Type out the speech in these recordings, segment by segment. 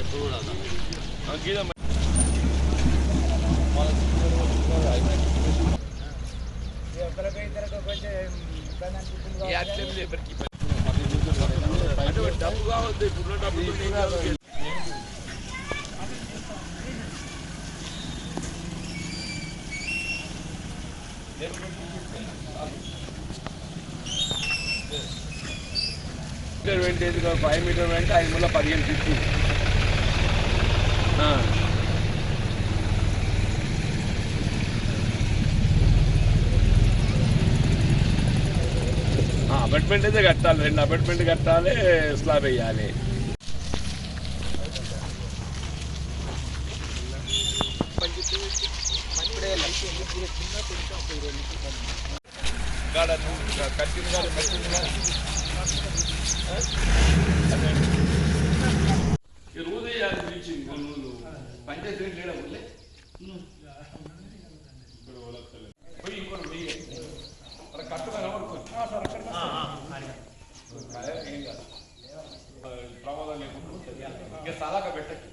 ఎప్పుడు కూడా ఆ, గీదా మరి. ఈ యాక్షన్ లేబర్కి అంటే డబ్బు కావద్దు ఇప్పుడు డబ్బు మీటర్ వెంటేజ్ ఫైవ్ మీటర్ వెంట ఐదు వందల పదిహేను ఫిఫ్టీ అపార్ట్మెంట్ అయితే కట్టాలి. రెండు అపార్ట్మెంట్ కట్టాలి స్లాబ్ వేయాలి. బ్లీచింగ్ కొన్ని రోజులు పంచాయతీ లేడా ఊళ్ళే పోయి ఇంకోటి వెయ్యి అక్కడ కట్టు కనబడుతుంది అదే ఏం కాదు. ఆ, ప్రమాదం లేకుండా. ఇంకా సలాక పెట్టచ్చు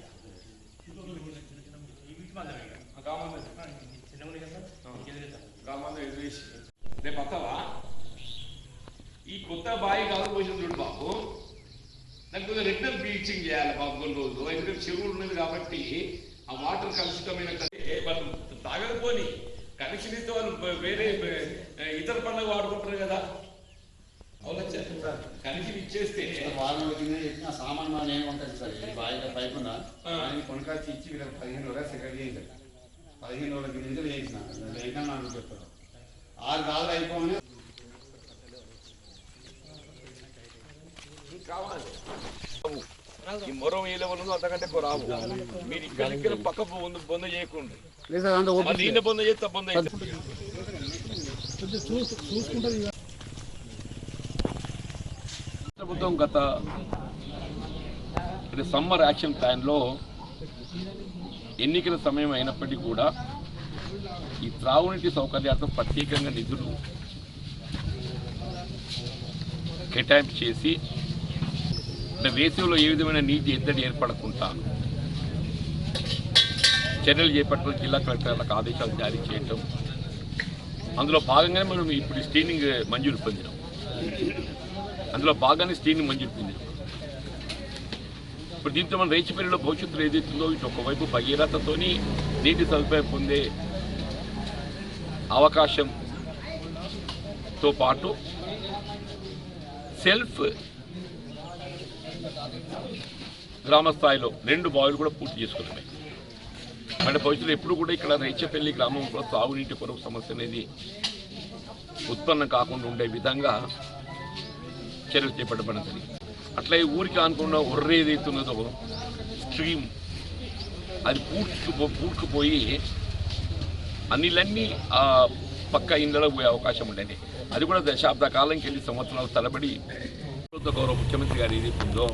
బ్లీచింగ్ చేయాలి బాబు కొన్ని రోజులు. ఎందుకంటే చెరువు ఉన్నది కాబట్టి ఆ వాటర్ కలుషితమైన వాళ్ళు తాగకపోని కనెక్షన్ ఇస్తే వాళ్ళు వేరే ఇతర పనులకు వాడుకుంటారు కదా. కనెక్షన్ ఇచ్చేస్తే వారం వచ్చింది చెప్పిన సామాన్ మనం ఏమి ఉంటుంది సార్? బాయిలో పైప్ ఉందా? ఆ. ఆయన కొనకాచి ఇచ్చి వీళ్ళకి పదిహేను రోజులు సెకండ్ చేయించారు. పదిహేను రోజులకి నిధులు చేసిన లేక నాకు చెప్తారు ఆరు కాళ్ళు అయిపోయి కావాలి. ఈ మొరం ఏ లెవెల్ ఉందో అంతకంటే రావు. మీరు ఇక్కడ ఇక్కడ పక్క బొంద బొంద చేయకుండా. బొంద చేస్తే బొంద ప్రభుత్వం గత సమ్మర్ యాక్షన్ ప్లాన్లో ఎన్నికల సమయం అయినప్పటికీ కూడా ఈ త్రాగునీటి సౌకర్యార్థం ప్రత్యేకంగా నిధులు కేటాయింపు చేసి అంటే వేసవిలో ఏ విధమైన నీటి ఎద్దడి ఏర్పడకుండా చర్యలు చేపట్టడం జిల్లా కలెక్టర్లకు ఆదేశాలు జారీ చేయటం. అందులో భాగంగానే మనం ఇప్పుడు స్క్రీనింగ్ మంజూరు పొందినాం. అందులో భాగాన్ని స్క్రీనింగ్ మంజూరు పొందినాం. ఇప్పుడు దీంతో మనం రేచిపల్లిలో భవిష్యత్తులో ఏదైతుందో ఇటు ఒకవైపు భగీరథతోని నీటి సదుపాయం పొందే అవకాశంతో పాటు సెల్ఫ్ గ్రామ స్థాయిలో రెండు బావులు కూడా పూర్తి చేసుకున్నాయి. అంటే భవిష్యత్తులో ఎప్పుడు కూడా ఇక్కడ రైచపల్లి గ్రామంలో సాగునీటి కొరకు సమస్య అనేది ఉత్పన్నం కాకుండా ఉండే విధంగా చర్యలు చేపట్టబడింది అట్లా ఈ ఊరికి అనుకున్న ఒర్ర ఏదైతున్నదో స్ట్రీమ్ అది పూడ్చుకు పూడ్చుకుపోయి ఆ నీళ్ళన్నీ ఆ పక్క ఇండ్లలో పోయే అవకాశం ఉండేది. అది కూడా దశాబ్ద కాలంకి వెళ్ళి సంవత్సరాలు తరబడి గౌరవ ముఖ్యమంత్రి గారు ఏదైతే ఉందో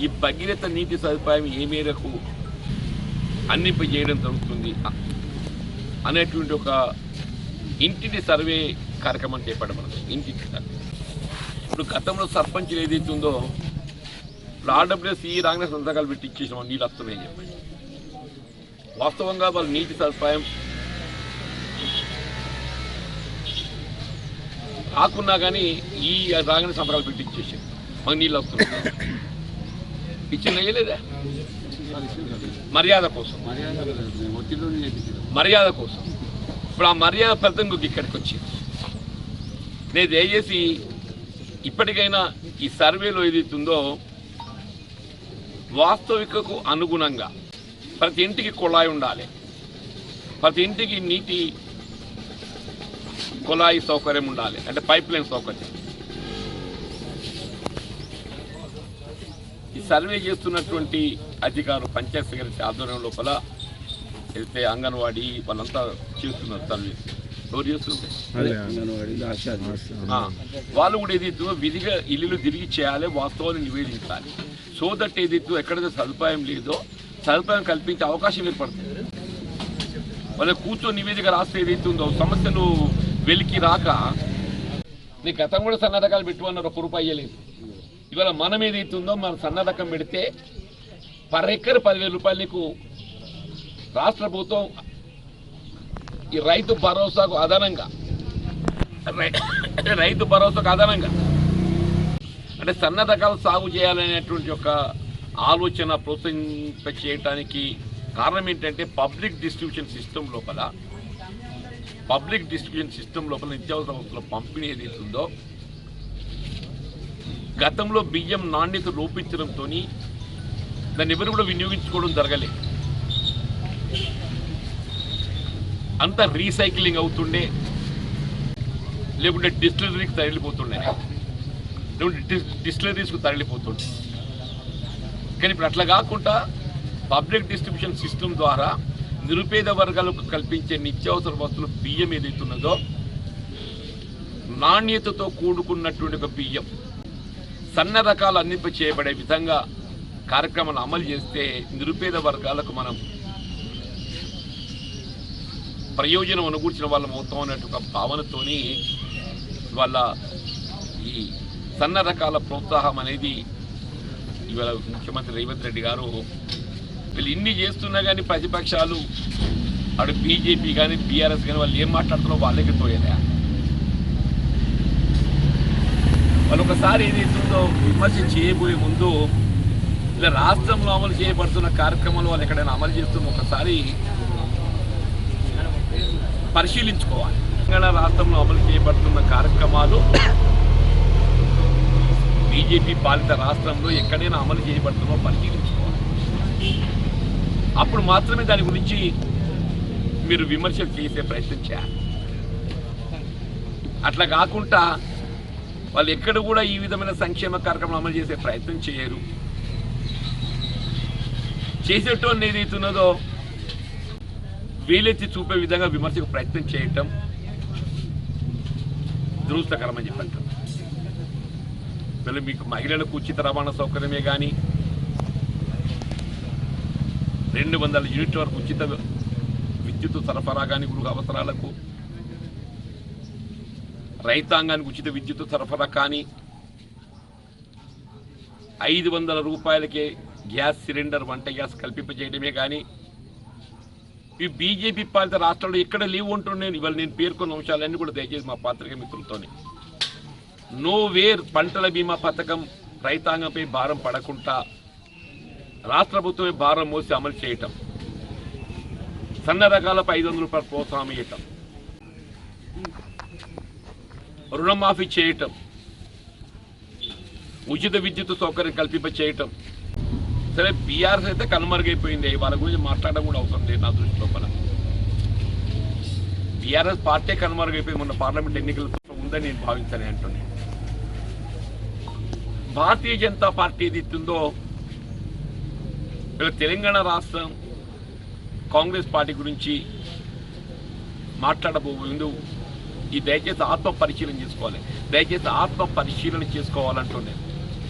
ఈ భగీరథ నీటి సదుపాయం ఏ మేరకు అందింపజేయడం చేయడం జరుగుతుంది అనేటువంటి ఒక ఇంటిని సర్వే కార్యక్రమం చేపట్టబడింది ఇంటింటి సర్వే ఇప్పుడు గతంలో సర్పంచ్లు ఏదైతే ఉందో ఇప్పుడు ఆర్డబ్ల్యూఎస్ ఈ రాగానే సంతకాలు పెట్టి ఇచ్చేసాం నీళ్ళు వస్తున్నాయని చెప్పండి వాస్తవంగా వాళ్ళ నీటి సదుపాయం రాకున్నా కానీ ఈ రాగానే సంతకాలు పెట్టి ఇచ్చేసాం మాకు నీళ్ళు వస్తున్నాయి. ఇచ్చిన వేయలేదా మర్యాద కోసం. మర్యాద కోసం. ఇప్పుడు ఆ మర్యాద ఫలితం ఇక్కడికి వచ్చింది. నేను దయచేసి ఇప్పటికైనా ఈ సర్వేలో ఏదైతుందో వాస్తవికకు అనుగుణంగా ప్రతి ఇంటికి కుళాయి ఉండాలి. ప్రతి ఇంటికి నీటి కుళాయి సౌకర్యం ఉండాలి. అంటే పైప్ లైన్ సౌకర్యం. ఈ సర్వే చేస్తున్నటువంటి అధికారులు పంచాయత్ సెక్రటరీ ఆధ్వర్యం లోపల అయితే అంగన్వాడీ వాళ్ళంతా చేస్తున్నారు సర్వే ఎవరు చేస్తున్నారు? వాళ్ళు కూడా ఏదైతుందో విధిగా ఇల్లు తిరిగి చేయాలి వాస్తవాన్ని నివేదించాలి. సో దట్ ఏదైతే ఎక్కడైతే సదుపాయం లేదో సదుపాయం కల్పించే అవకాశం ఏర్పడుతుంది. వాళ్ళ కూర్చొని నివేదిక రాస్తే ఏదైతే ఉందో సమస్యలు వెలికి రాక నీ గతం కూడా సన్న రకాలు పెట్టుకున్నారు ఒక్క రూపాయి ఇవ్వలేదు ఇవాళ మనం ఏదైతుందో మన సన్నదకం పెడితే పర్ ఎకర్ పదివేల రూపాయలు నీకు రాష్ట్ర ప్రభుత్వం ఈ రైతు భరోసాకు అదనంగా రైతు భరోసాకు అదనంగా అంటే సన్నదకాలు సాగు చేయాలనేటువంటి ఒక ఆలోచన ప్రోత్సహింప చేయడానికి కారణం ఏంటంటే పబ్లిక్ డిస్ట్రిబ్యూషన్ సిస్టమ్ లోపల పబ్లిక్ డిస్ట్రిబ్యూషన్ సిస్టమ్ లోపల నిత్యావసర వస్తువుల పంపిణీ ఏదైతే ఉందో గతంలో బియ్యం నాణ్యత రూపించడంతో దాన్ని ఎవరు కూడా వినియోగించుకోవడం జరగలే. అంత రీసైక్లింగ్ అవుతుండే లేకుంటే డిస్టిలరీకి తరలిపోతుండే. లేకుంటే డిస్- డిస్టిలరీస్కు తరలిపోతుండే. కానీ ఇప్పుడు అట్లా కాకుండా పబ్లిక్ డిస్ట్రిబ్యూషన్ సిస్టమ్ ద్వారా నిరుపేద వర్గాలకు కల్పించే నిత్యావసర వస్తువులు బియ్యం ఏదైతున్నదో నాణ్యతతో కూడుకున్నటువంటి ఒక బియ్యం. సన్న రకాలు అందింప చేయబడే విధంగా కార్యక్రమాలు అమలు చేస్తే నిరుపేద వర్గాలకు మనం ప్రయోజనం అనుకూర్చిన వాళ్ళం అవుతాం అన్నట్టు ఒక భావనతోని వాళ్ళ ఈ సన్న రకాల ప్రోత్సాహం అనేది ఇవాళ ముఖ్యమంత్రి రేవంత్ రెడ్డి గారు వీళ్ళు ఇన్ని చేస్తున్నా కానీ ప్రతిపక్షాలు అటు బీజేపీ కానీ బీఆర్ఎస్ కానీ వాళ్ళు ఏం మాట్లాడుతున్నారో వాళ్ళకి తోయలే. వాళ్ళు ఒకసారి ఏదైతుందో విమర్శ చేయబోయే ముందు ఇలా రాష్ట్రంలో అమలు చేయబడుతున్న కార్యక్రమాలు వాళ్ళు ఎక్కడైనా అమలు చేస్తున్న ఒకసారి పరిశీలించుకోవాలి. తెలంగాణ రాష్ట్రంలో అమలు చేయబడుతున్న కార్యక్రమాలు బీజేపీ పాలిత రాష్ట్రంలో ఎక్కడైనా అమలు చేయబడుతుందో పరిశీలించుకోవాలి. అప్పుడు మాత్రమే దాని గురించి మీరు విమర్శలు చేసే ప్రయత్నం చేయాలి. అట్లా కాకుండా వాళ్ళు ఎక్కడ కూడా ఈ విధమైన సంక్షేమ కార్యక్రమం అమలు చేసే ప్రయత్నం చేయరు. చేసేటోళ్ళు ఏదైతున్నదో వీలెత్తి చూపే విధంగా విమర్శకు ప్రయత్నం చేయటం దురదృష్టకరమని చెప్పంటారు. మళ్ళీ మీకు మహిళలకు ఉచిత రవాణా సౌకర్యమే కానీ రెండు వందల యూనిట్ల వరకు ఉచిత విద్యుత్ సరఫరా కానీ గృహ అవసరాలకు రైతాంగానికి ఉచిత విద్యుత్ సరఫరా కానీ ఐదు వందల రూపాయలకే గ్యాస్ సిలిండర్ వంట గ్యాస్ కల్పింపజేయడమే కానీ ఈ బీజేపీ పాలిత రాష్ట్రాల్లో ఎక్కడ లీవ్ ఉంటుండే ఇవాళ నేను పేర్కొన్న అంశాలన్నీ కూడా దయచేసి మా పాత్రిక మిత్రులతోనే. నో వేర్ పంటల బీమా పథకం రైతాంగంపై భారం పడకుండా రాష్ట్ర ప్రభుత్వమే భారం మోసి అమలు చేయటం. సన్న రకాలపై ఐదు వందల రూపాయలు ప్రోత్సాహం ఇవ్వటం రుణమాఫీ చేయటం ఉచిత విద్యుత్ సౌకర్యం కల్పింప చేయటం సరే బీఆర్ఎస్ అయితే కనుమరుగైపోయింది. వాళ్ళ గురించి మాట్లాడడం కూడా అవసరం లేదు నా దృష్టి లోపల. బీఆర్ఎస్ పార్టీ కనుమరుగైపోయి మొన్న పార్లమెంట్ ఎన్నికల ఉందని నేను భావించాను అంటున్నాను భారతీయ జనతా పార్టీ ఏది ఇస్తుందో తెలంగాణ రాష్ట్రం కాంగ్రెస్ పార్టీ గురించి మాట్లాడబోయిందో ఈ దయచేసి ఆత్మ పరిశీలన చేసుకోవాలి. దయచేసి ఆత్మ పరిశీలన చేసుకోవాలంటున్నాను